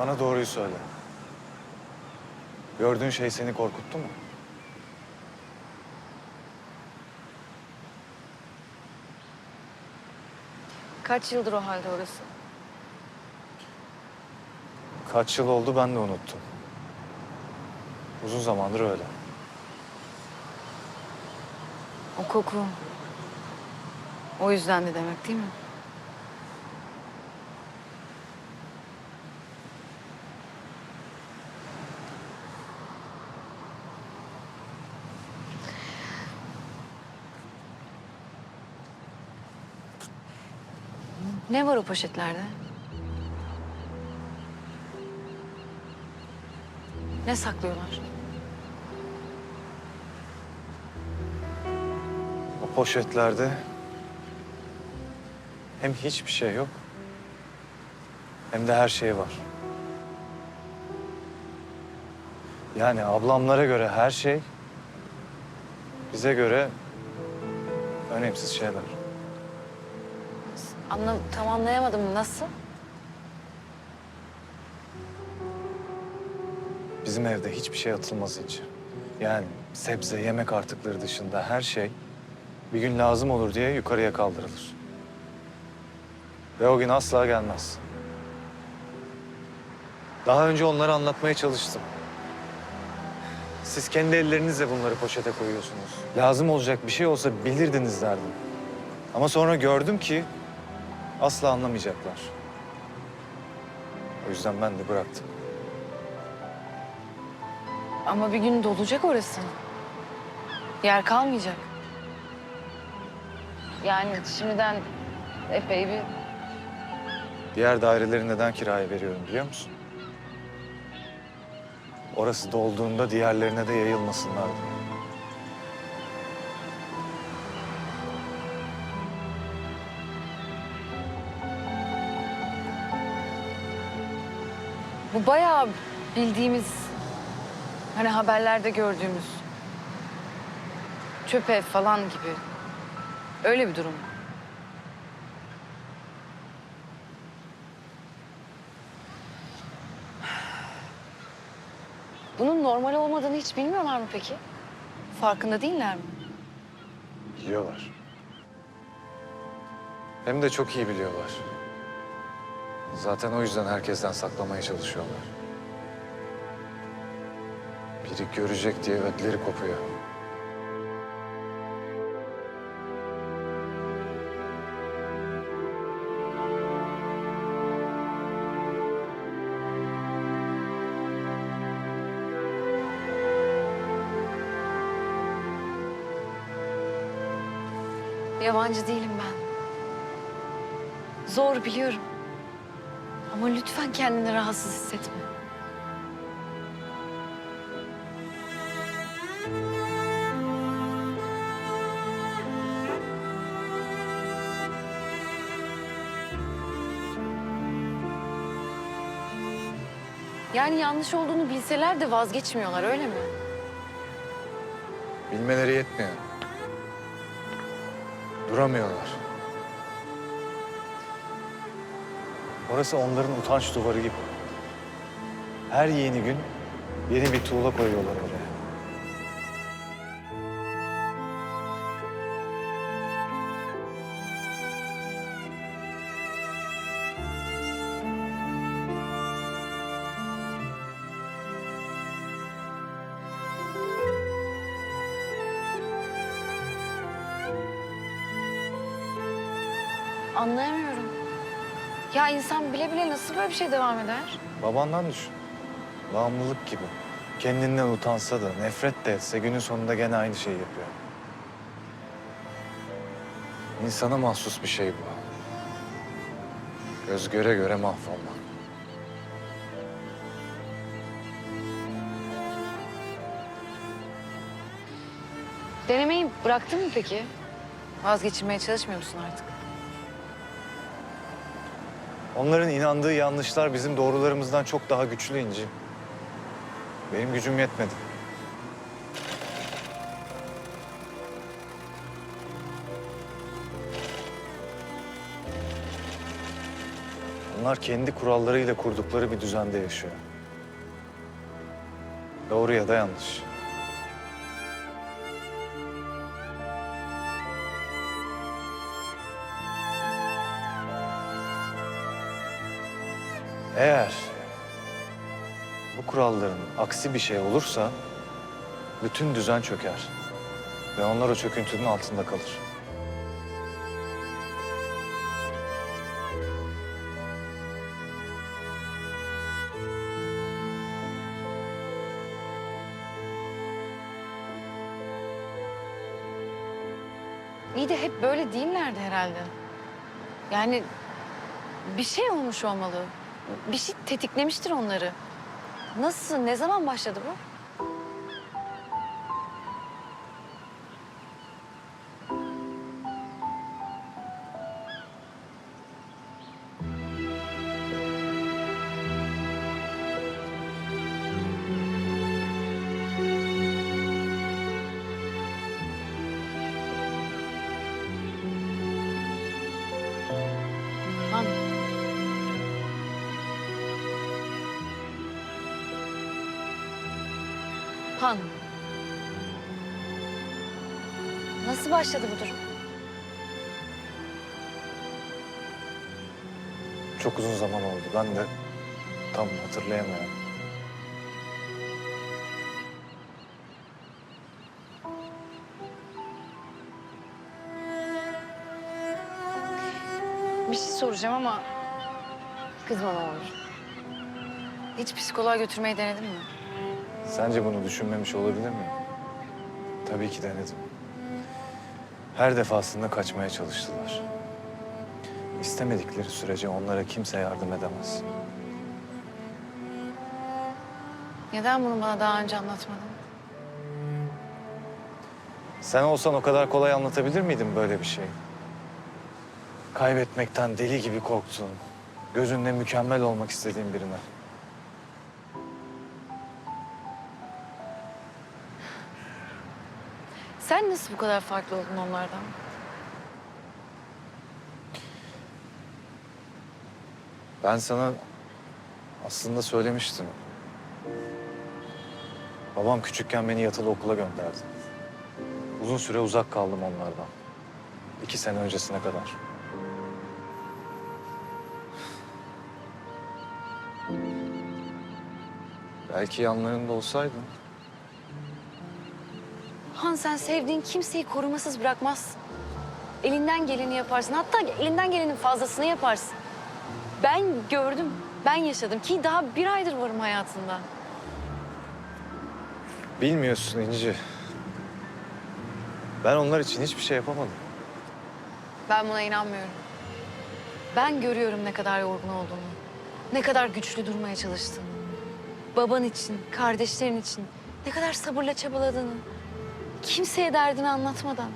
Bana doğruyu söyle. Gördüğün şey seni korkuttu mu? Kaç yıldır o halde orası? Kaç yıl oldu ben de unuttum. Uzun zamandır öyle. O koku. O yüzden de demek değil mi? Ne var o poşetlerde? Ne saklıyorlar? O poşetlerde hem hiçbir şey yok hem de her şey var. Yani ablamlara göre her şey bize göre önemsiz şeyler. Anlam tam anlayamadım. Nasıl? Bizim evde hiçbir şey atılmaz hiç. Yani sebze, yemek artıkları dışında her şey bir gün lazım olur diye yukarıya kaldırılır. Ve o gün asla gelmez. Daha önce onlara anlatmaya çalıştım. Siz kendi ellerinizle bunları poşete koyuyorsunuz. Lazım olacak bir şey olsa bilirdiniz derdim. Ama sonra gördüm ki asla anlamayacaklar. O yüzden ben de bıraktım. Ama bir gün dolacak orası. Yer kalmayacak. Yani şimdiden epey bir... Diğer daireleri neden kiraya veriyorum biliyor musun? Orası dolduğunda diğerlerine de yayılmasınlar diye. Bu bayağı bildiğimiz... Hani haberlerde gördüğümüz... Çöp ev falan gibi. Öyle bir durum. Bunun normal olmadığını hiç bilmiyorlar mı peki? Farkında değiller mi? Biliyorlar. Hem de çok iyi biliyorlar. Zaten o yüzden herkesten saklamaya çalışıyorlar. Biri görecek diye ödleri kopuyor. Yabancı değilim ben. Zor biliyorum. Ama lütfen kendini rahatsız hissetme. Yani yanlış olduğunu bilseler de vazgeçmiyorlar öyle mi? Bilmeleri yetmiyor. Duramıyorlar. Orası onların utanç duvarı gibi. Her yeni gün yeni bir tuğla koyuyorlar oraya. Anlayamıyorum. Ya insan bile bile nasıl böyle bir şey devam eder? Babandan düşün. Bağımlılık gibi. Kendinden utansa da, nefret de etse günün sonunda gene aynı şeyi yapıyor. İnsana mahsus bir şey bu. Göz göre göre mahvolmak. Denemeyi bıraktın mı peki? Vazgeçirmeye çalışmıyor musun artık? Onların inandığı yanlışlar bizim doğrularımızdan çok daha güçlü İnci. Benim gücüm yetmedi. Onlar kendi kurallarıyla kurdukları bir düzende yaşıyor. Doğru ya da yanlış. Eğer bu kuralların aksi bir şey olursa bütün düzen çöker ve onlar o çöküntünün altında kalır. İyi de hep böyle değillerdi herhalde. Yani bir şey olmuş olmalı. Bir şey tetiklemiştir onları. Nasıl, ne zaman başladı bu? Han. Nasıl başladı bu durum? Çok uzun zaman oldu. Ben de tam hatırlayamıyorum. Bir şey soracağım ama kızma ne olur. Hiç psikoloğa götürmeyi denedin mi? Sence bunu düşünmemiş olabilir miyim? Tabii ki denedim. Her defasında kaçmaya çalıştılar. İstemedikleri sürece onlara kimse yardım edemez. Neden bunu bana daha önce anlatmadın? Sen olsan o kadar kolay anlatabilir miydin böyle bir şey? Kaybetmekten deli gibi korktun. Gözünde mükemmel olmak istediğin birine. Sen nasıl bu kadar farklı oldun onlardan? Ben sana aslında söylemiştim. Babam küçükken beni yatılı okula gönderdi. Uzun süre uzak kaldım onlardan. İki sene öncesine kadar. Belki yanlarında olsaydın. Han sen sevdiğin kimseyi korumasız bırakmazsın. Elinden geleni yaparsın. Hatta elinden gelenin fazlasını yaparsın. Ben gördüm, ben yaşadım ki daha bir aydır varım hayatında. Bilmiyorsun İnci. Ben onlar için hiçbir şey yapamadım. Ben buna inanmıyorum. Ben görüyorum ne kadar yorgun olduğunu. Ne kadar güçlü durmaya çalıştığını. Baban için, kardeşlerin için ne kadar sabırla çabaladığını. Kimseye derdini anlatmadan.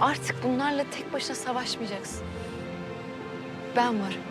Artık bunlarla tek başına savaşmayacaksın. Ben varım.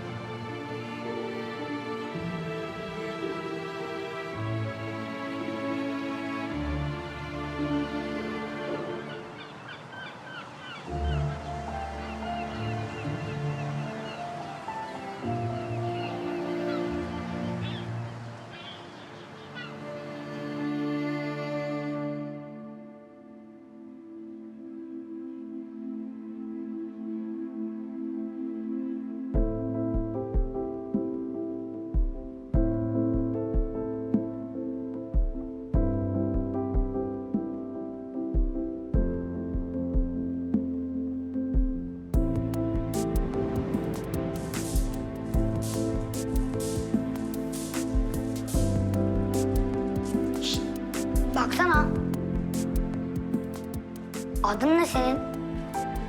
Adın ne senin?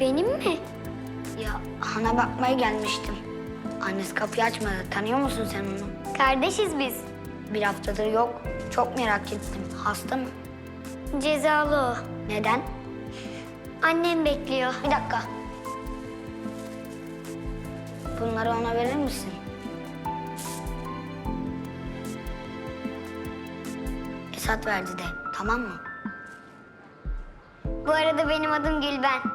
Benim mi? Ya Han'a bakmaya gelmiştim. Annesi kapıyı açmadı. Tanıyor musun sen onu? Kardeşiz biz. Bir haftadır yok. Çok merak ettim. Hasta mı? Cezalı o. Neden? Annem bekliyor. Bir dakika. Bunları ona verir misin? Esat verdi de. Tamam mı? Bu arada benim adım Gülben.